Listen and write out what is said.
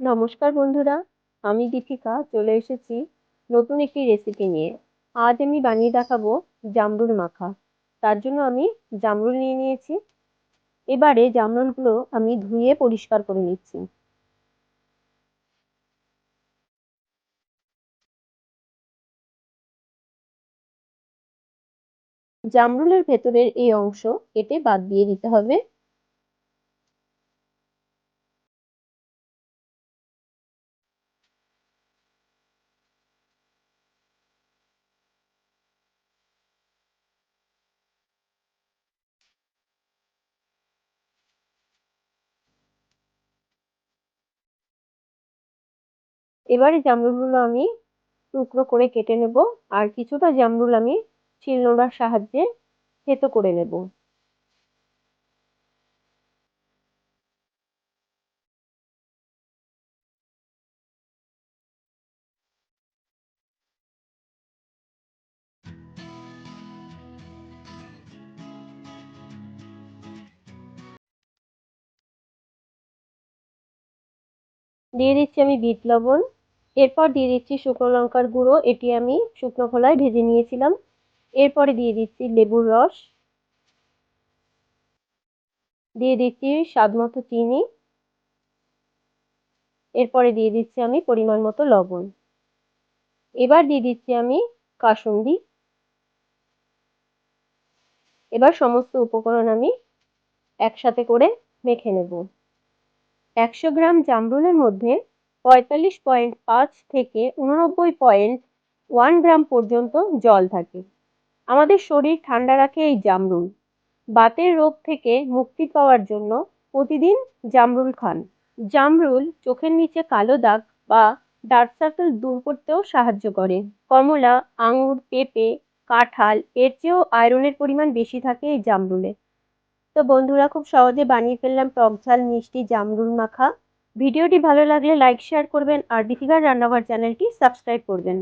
নমস্কার বন্ধুরা, আমি দীপিকা, চলে এসেছি নতুন একটি রেসিপি নিয়ে। আজ আমি বানিয়ে দেখাবো জামরুল মাখা। তার জন্য আমি জামরুল নিয়ে নিয়েছি। এবারে জামরুলগুলো আমি ধুয়ে পরিষ্কার করে নিচ্ছি। জামরুলের ভেতরের এই অংশ কেটে বাদ দিয়ে দিতে হবে। এবারে জামরুলগুলো আমি টুকরো করে কেটে নেব আর কিছুটা জামরুল আমি শিলনোড়ার সাহায্যে থেতো করে নেব। দিয়ে দিচ্ছি আমি বিট লবণ। এরপর দিয়ে দিচ্ছি শুকনো লঙ্কার গুঁড়ো, এটি আমি শুকনো খোলায় ভেজে নিয়েছিলাম। এরপরে দিয়ে দিচ্ছি লেবুর রস। দিয়ে দিচ্ছি স্বাদ মতো চিনি। এরপরে দিয়ে দিচ্ছি আমি পরিমাণ মতো লবণ। এবার দিয়ে দিচ্ছি আমি কাসুন্দি। এবার সমস্ত উপকরণ আমি একসাথে করে মেখে নেব। একশো গ্রাম জামরুলের মধ্যে পঁয়তাল্লিশ পয়েন্ট পাঁচ থেকে উননব্বই পয়েন্ট ওয়ান গ্রাম পর্যন্ত জল থাকে। আমাদের শরীর ঠান্ডা রাখে এই জামরুল। বাতের রোগ থেকে মুক্তি পাওয়ার জন্য প্রতিদিন জামরুল খান। জামরুল চোখের নিচে কালো দাগ বা ডার্ক সার্কেল দূর করতেও সাহায্য করে। কমলা, আঙুর, পেঁপে, কাঁঠাল, এর চেয়েও আয়রনের পরিমাণ বেশি থাকে এই জামরুলে। তো বন্ধুরা, খুব সহজে বানিয়ে ফেললাম টক ঝাল মিষ্টি জামরুল মাখা। ভিডিওটি ভালো লাগলে লাইক শেয়ার করবেন আর দীপিকার রান্নাঘর চ্যানেলটি সাবস্ক্রাইব করবেন।